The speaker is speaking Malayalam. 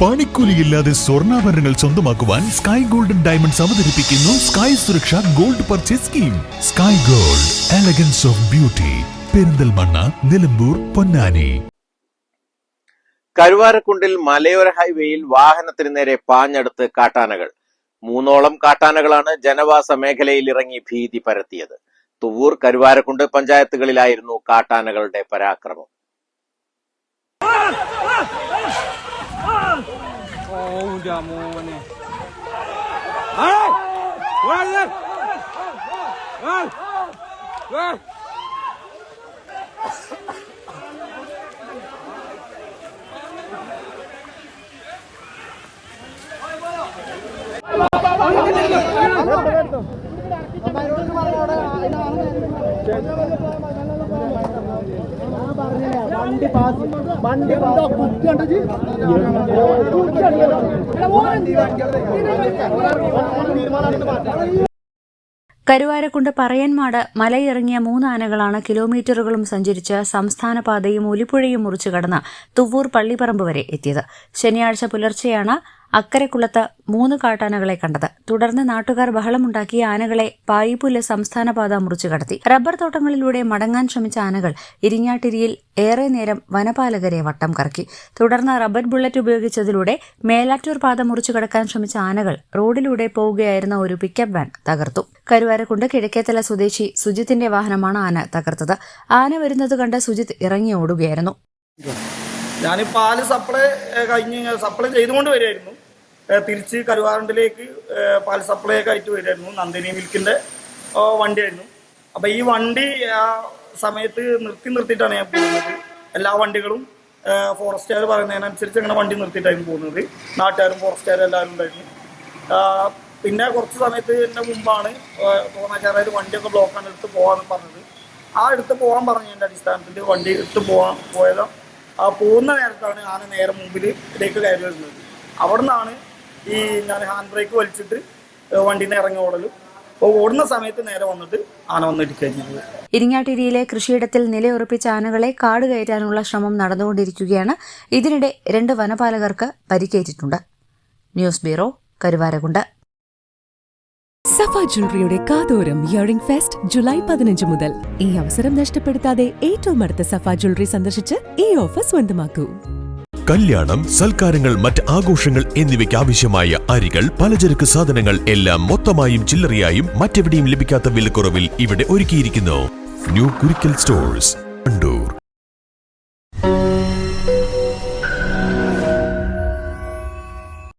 പണിക്കൂലിയില്ലാതെ സ്വർണാഭരണങ്ങൾ സ്വന്തമാക്കുവാൻ സ്കൈ ഗോൾഡൻ ഡയമണ്ട്സ് അവതരിപ്പിക്കുന്നു സ്കൈ സുരക്ഷ gold purchase scheme Sky gold elegance of beauty Perinthalmanna Nilambur Ponnani. കരുവാരക്കുണ്ടിൽ മലയോര ഹൈവേയിൽ വാഹനത്തിന് നേരെ പാഞ്ഞടുത്ത് കാട്ടാനകൾ. മൂന്നോളം കാട്ടാനകളാണ് ജനവാസ മേഖലയിൽ ഇറങ്ങി ഭീതി പരത്തിയത്. Thuvur Karuvarakundu പഞ്ചായത്തുകളിലായിരുന്നു കാട്ടാനകളുടെ പരാക്രമം. Oh, udah mau nih. Hei! Wah, wah, wah, wah. Roberto. വണ്ടി വണ്ടി കരുവാരക്കുണ്ട് പറയൻമാട് മലയിറങ്ങിയ മൂന്നാനകളാണ് കിലോമീറ്ററുകളും സഞ്ചരിച്ച് സംസ്ഥാന പാതയും ഒലിപ്പുഴയും മുറിച്ചു കടന്ന് തുവ്വൂർ പള്ളിപ്പറമ്പ് വരെ എത്തിയത്. ശനിയാഴ്ച പുലർച്ചെയാണ് അക്കരക്കുളത്ത് മൂന്ന് കാട്ടാനകളെ കണ്ടത്. തുടർന്ന് നാട്ടുകാർ ബഹളമുണ്ടാക്കി ആനകളെ പായിപ്പുല്ല് സംസ്ഥാന പാത മുറിച്ചു കടത്തി. റബ്ബർ തോട്ടങ്ങളിലൂടെ മടങ്ങാൻ ശ്രമിച്ച ആനകൾ ഇരിങ്ങാട്ടിരിയിൽ ഏറെ നേരം വനപാലകരെ വട്ടം കറക്കി. തുടർന്ന് റബ്ബർ ബുള്ളറ്റ് ഉപയോഗിച്ചതിലൂടെ മേലാറ്റൂർ പാത മുറിച്ചു കടക്കാൻ ശ്രമിച്ച ആനകൾ റോഡിലൂടെ പോവുകയായിരുന്ന ഒരു പിക്കപ്പ് വാൻ തകർത്തു. കരുവാരക്കുണ്ട് കിഴക്കേത്തല സ്വദേശി സുജിത്തിന്റെ വാഹനമാണ് ആന തകർത്തത്. ആന വരുന്നത് കണ്ട് സുജിത്ത് ഇറങ്ങി ഓടുകയായിരുന്നു. ഞാൻ പാൽ സപ്ലൈ കഴിഞ്ഞ് സപ്ലൈ ചെയ്തുകൊണ്ട് വരുമായിരുന്നു തിരിച്ച് കരുവാറുണ്ടിലേക്ക് പാൽ സപ്ലൈ ഒക്കെ ആയിട്ട് വരുമായിരുന്നു നന്ദിനി മിൽക്കിന്റെ വണ്ടിയായിരുന്നു. അപ്പോൾ ഈ വണ്ടി ആ സമയത്ത് നിർത്തി നിർത്തിയിട്ടാണ് ഞാൻ പോകുന്നത്. എല്ലാ വണ്ടികളും ഫോറസ്റ്റുകാർ പറയുന്നതിനനുസരിച്ച് അങ്ങനെ വണ്ടി നിർത്തിയിട്ടായിരുന്നു പോകുന്നത്. നാട്ടുകാരും ഫോറസ്റ്റുകാരും എല്ലാവരും ഉണ്ടായിരുന്നു. പിന്നെ കുറച്ച് സമയത്ത് എന്റെ മുമ്പാണ് തോന്നാച്ചാറായ വണ്ടിയൊക്കെ ബ്ലോക്കാണ് എടുത്ത് പോകാമെന്ന് പറഞ്ഞത്. ആ എടുത്ത് പോകാൻ പറഞ്ഞതിന്റെ അടിസ്ഥാനത്തിൽ വണ്ടി എടുത്ത് പോകാൻ പോയത്. ആ പോകുന്ന നേരത്താണ് ആന നേരെ മുമ്പിലേക്ക് കയറി വരുന്നത്. അവിടെ നിന്നാണ് ഈ ഞാൻ ഹാൻഡ് ബ്രേക്ക് വലിച്ചിട്ട് വണ്ടീനെ ഇറങ്ങി ഓടലും. അപ്പോൾ ഓടുന്ന സമയത്ത് നേരെ വന്നിട്ട് ആന വന്ന് ഇടിക്കുകയും ചെയ്തത്. ഇരിങ്ങാട്ടിരിയിലെ കൃഷിയിടത്തിൽ നിലയുറപ്പിച്ച ആനകളെ കാട് കയറ്റാനുള്ള ശ്രമം നടന്നുകൊണ്ടിരിക്കുകയാണ്. ഇതിനിടെ രണ്ട് വനപാലകർക്ക് പരിക്കേറ്റിട്ടുണ്ട്. News bureau Karuvarakundu. സഫ ജ്വല്ലറിയുടെ കാതോരം ഇയറിംഗ് ഫെസ്റ്റ് ജൂലൈ പതിനഞ്ച് മുതൽ. ഈ അവസരം നഷ്ടപ്പെടുത്താതെ ഏറ്റവും അടുത്ത സഫ ജ്വല്ലറി സന്ദർശിച്ച് ഈ ഓഫർ സ്വന്തമാക്കൂ. കല്യാണം സൽക്കാരങ്ങൾ മറ്റ് ആഘോഷങ്ങൾ എന്നിവയ്ക്ക് ആവശ്യമായ അരികൾ പലചരക്ക് സാധനങ്ങൾ എല്ലാം മൊത്തമായും ചില്ലറയായും മറ്റെവിടെയും ലഭിക്കാത്ത വിലക്കുറവിൽ ഇവിടെ ഒരുക്കിയിരിക്കുന്നു. ന്യൂ കുരിക്കൽ സ്റ്റോഴ്സ് കണ്ടു.